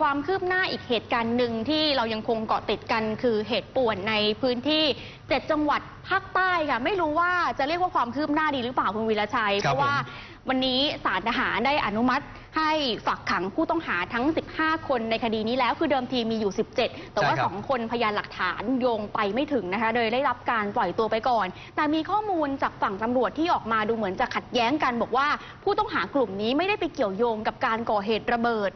ความคืบหน้าอีกเหตุการณ์หนึ่งที่เรายังคงเกาะติดกันคือเหตุป่วนในพื้นที่ 7 จังหวัดภาคใต้ค่ะไม่รู้ว่าจะเรียกว่าความคืบหน้าดีหรือเปล่าคุณวีระชัยคเพรับราะว่าผมวันนี้ศาลทหารได้อนุมัติให้ฝากขังผู้ต้องหาทั้ง 15 คนในคดีนี้แล้วคือเดิมทีมีอยู่ 17 แต่ว่าใช่ครับ2คนพยานหลักฐานโยงไปไม่ถึงนะคะ โดยได้รับการปล่อยตัวไปก่อน แต่มีข้อมูลจากฝั่งตำรวจที่ออกมาดูเหมือนจะขัดแย้งกัน บอกว่าผู้ต้องหากลุ่มนี้ไม่ได้ไปเกี่ยวโยงกับการก่อเหตุระเบิด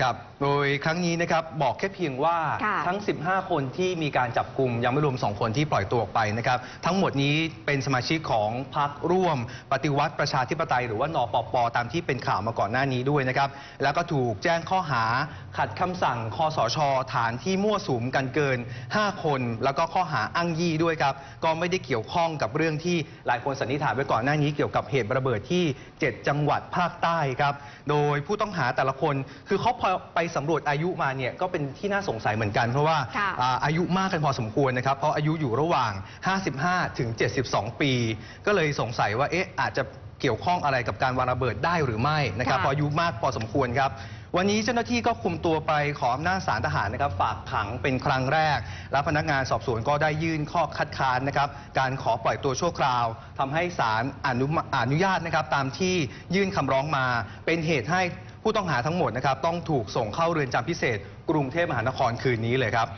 ครับโดยครั้งนี้นะครับบอกแค่เพียงว่าค่ะทั้ง 15 คนที่มีการจับกลุ่มยังไม่รวม 2 คนที่ปล่อยตัวออกไปนะครับทั้งหมดนี้เป็นสมาชิกของพรรคร่วม ปฏิวัติประชาธิปไตย หรือว่านปปตามที่เป็นข่าวมาก่อนหน้านี้ด้วยนะครับแล้วก็ถูกแจ้งข้อหาขัดคำสั่งคอสช ฐานที่มั่วสุมกันเกิน 5 คน แล้วก็ข้อหาอ้างยี่ด้วยครับก็ไม่ได้เกี่ยวข้องกับเรื่องที่หลายคนสันนิษฐานไว้ก่อนหน้านี้เกี่ยวกับเหตุระเบิดที่ 7 จังหวัดภาคใต้ครับโดยผู้ต้องหาแต่ละคนคือเขาพอไปสำรวจอายุมาเนี่ยก็เป็นที่น่าสงสัยเหมือนกัน เพราะว่าค่ะอ่าอายุมากกันพอสมควรนะครับ เพราะอายุอยู่ระหว่าง 55 ถึง 72 ปี ก็เลยสงสัยว่าเอ๊ะอาจจะเกี่ยวข้องอะไรกับการวางระเบิดได้หรือไม่นะครับค่ะ เพราะอายุมากพอสมควรครับ วันนี้เจ้าหน้าที่ก็คุมตัวไปขออำนาจศาลทหารนะครับ ฝากขังเป็นครั้งแรก และพนักงานสอบสวนก็ได้ยื่นข้อคัดค้านนะครับ การขอปล่อยตัวชั่วคราวทำให้ศาลอนุมอนุญาตนะครับ ตามที่ยื่นคำร้องมาเป็นเหตุให้ ผู้ต้องหาทั้งหมดนะครับต้องถูกส่งเข้าเรือนจำพิเศษกรุงเทพมหานครคืนนี้เลยครับ